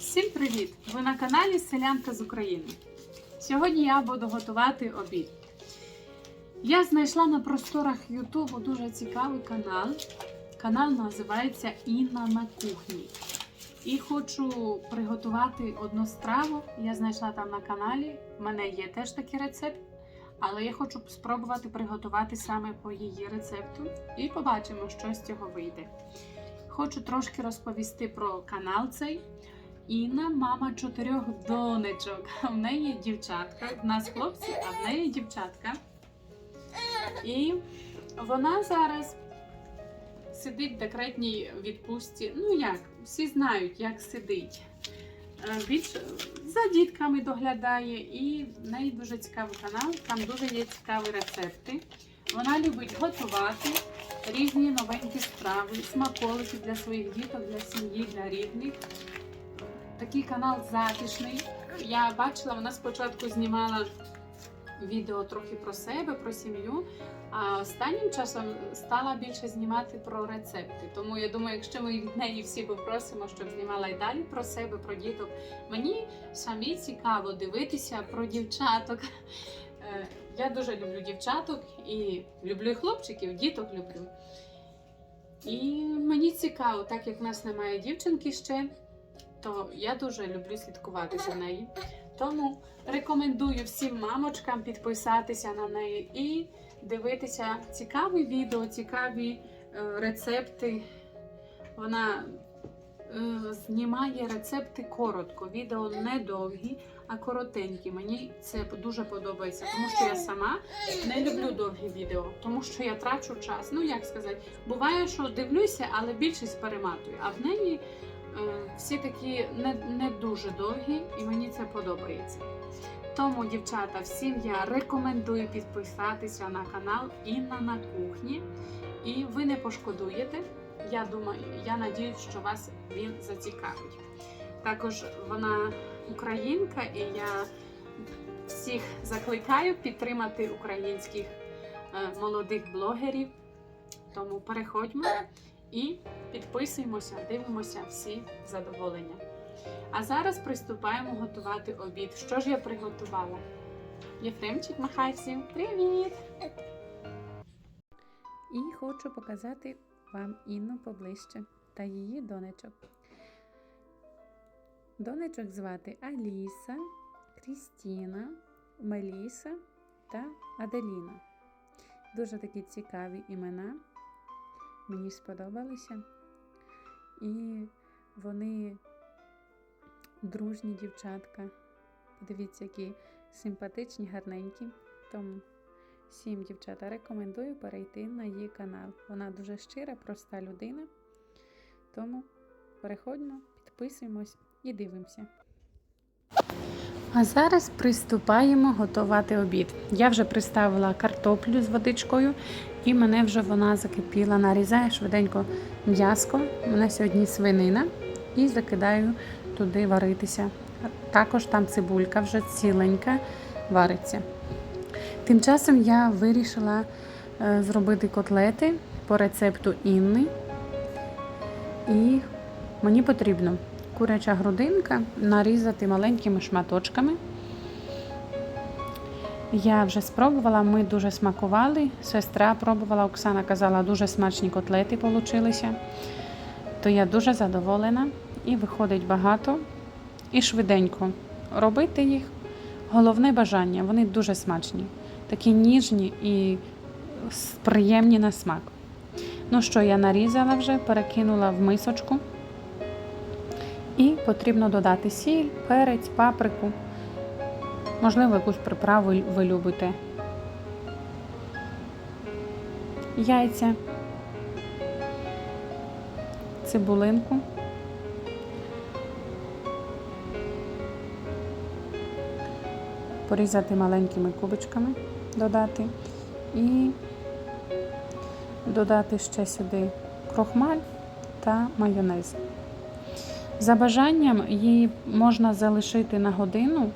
Всім привіт! Ви на каналі Селянка з України. Сьогодні я буду готувати обід. Я знайшла на просторах Ютубу дуже цікавий канал. Канал називається Інна на кухні. І хочу приготувати одну страву. Я знайшла там на каналі. У мене є теж такий рецепт. Але я хочу спробувати приготувати саме по її рецепту і побачимо, що з цього вийде. Хочу трошки розповісти про канал цей. Інна мама чотирьох донечок. В неї дівчатка. В нас хлопці, а в неї дівчатка. І вона зараз сидить в декретній відпустці. Ну як, всі знають, як сидить. Е, Більш за дітками доглядає, і в неї дуже цікавий канал. Там дуже є цікаві рецепти. Вона любить готувати різні новенькі страви, смаколики для своїх діток, для сім'ї, для рідних. Такий канал затишний. Я бачила, вона спочатку знімала відео трохи про себе, про сім'ю. А останнім часом стала більше знімати про рецепти. Тому я думаю, якщо ми від неї всі попросимо, щоб знімала і далі про себе, про діток. Мені самі цікаво дивитися про дівчаток. Е, Я дуже люблю дівчаток і люблю хлопчиків, діток люблю. І мені цікаво, так як в нас немає дівчинки ще, то я дуже люблю слідкувати за нею. Тому рекомендую всім мамочкам підписатися на неї і дивитися цікаві відео, цікаві е, рецепти. Вона е, знімає рецепти коротко, відео не довгі, а коротенькі. Мені це дуже подобається, тому що я сама не люблю довгі відео, тому що я трачу час. Ну як сказати, буває, що дивлюся, але більшість перематую. А в неї всі такі не, не дуже довгі, і мені це подобається. Тому, дівчата, всім я рекомендую підписатися на канал Інна на кухні. І ви не пошкодуєте. Я думаю, я надіюсь, що вас він зацікавить. Також вона українка, і я всіх закликаю підтримати українських е, молодих блогерів. Тому переходьмо і підписуємося, дивимося всі задоволення. А зараз приступаємо готувати обід. Що ж я приготувала? Єфремчик, махай всім привіт! І хочу показати вам Інну поближче та її донечок. Донечок звати Аліса, Крістіна, Меліса та Аделіна. Дуже такі цікаві імена. Мені сподобалися. І вони дружні дівчатка. Подивіться, які симпатичні, гарненькі. Тому всім дівчата рекомендую перейти на її канал. Вона дуже щира, проста людина. Тому переходимо, підписуємось і дивимося. А зараз приступаємо готувати обід. Я вже приставила картоплю з водичкою, і мене вже вона закипіла. Нарізаю швиденько м'яско. У мене сьогодні свинина. І закидаю туди варитися. Також там цибулька вже ціленька вариться. Тим часом я вирішила е, зробити котлети по рецепту Інни. І мені потрібно куряча грудинка нарізати маленькими шматочками. Я вже спробувала, ми дуже смакували. Сестра пробувала, Оксана казала, дуже смачні котлети получилися. То я дуже задоволена і виходить багато і швиденько робити їх. Головне бажання, вони дуже смачні, такі ніжні і приємні на смак. Ну що, я нарізала вже, перекинула в мисочку. І потрібно додати сіль, перець, паприку. Можливо, якусь приправу ви любите. Яйця, цибулинку. Порізати маленькими кубичками, додати і додати ще сюди крохмаль та майонез. За бажанням її можна залишити на годину,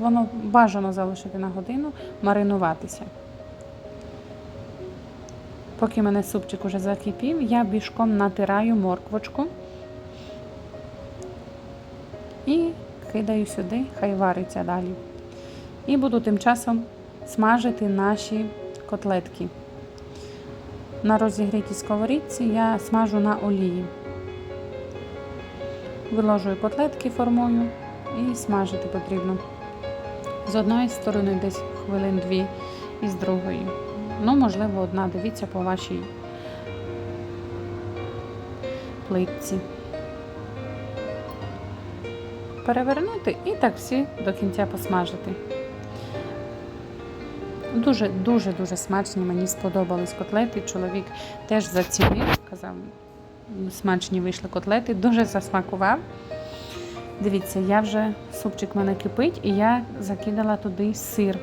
воно бажано залишити на годину, маринуватися. Поки мене супчик уже закипів, я бішком натираю морквочку. І кидаю сюди, хай вариться далі. І буду тим часом смажити наші котлетки. На розігрітій сковорідці я смажу на олії. Виложую котлетки формою і смажити потрібно. З одної сторони десь хвилин дві і з другої. Ну, можливо, одна. Дивіться по вашій плитці. Перевернути і так всі до кінця посмажити. Дуже, дуже, смачні. Мені сподобались котлети. Чоловік теж зацінив, казав, смачні вийшли котлети, дуже засмакував. Дивіться, я вже супчик мене кипить, і я закидала туди сир,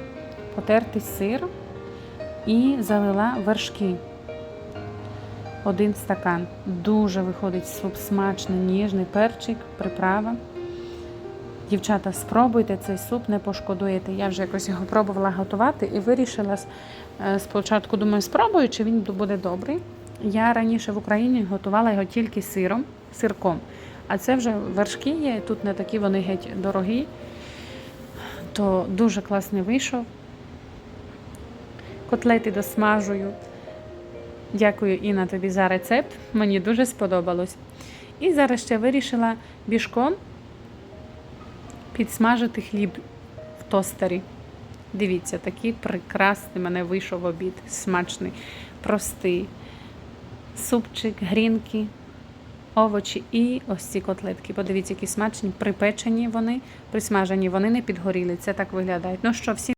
потертий сир і залила вершки. Один стакан. Дуже виходить суп смачний, ніжний, перчик, приправа. Дівчата, спробуйте цей суп, не пошкодуєте. Я вже якось його пробувала готувати і вирішила е, спочатку, думаю, спробую, чи він буде добрий. Я раніше в Україні готувала його тільки сиром, сирком. А це вже вершки є, тут не такі вони геть дорогі. То дуже класний вийшов. Котлети досмажую. Дякую, Інна, тобі за рецепт. Мені дуже сподобалось. І зараз ще вирішила бішком підсмажити хліб в тостері. Дивіться, такий прекрасний мене вийшов обід. Смачний, простий. Супчик, грінки, овочі і ось ці котлетки. Подивіться, які смачні, припечені вони, присмажені, вони не підгоріли. Це так виглядає. Ну що, всі.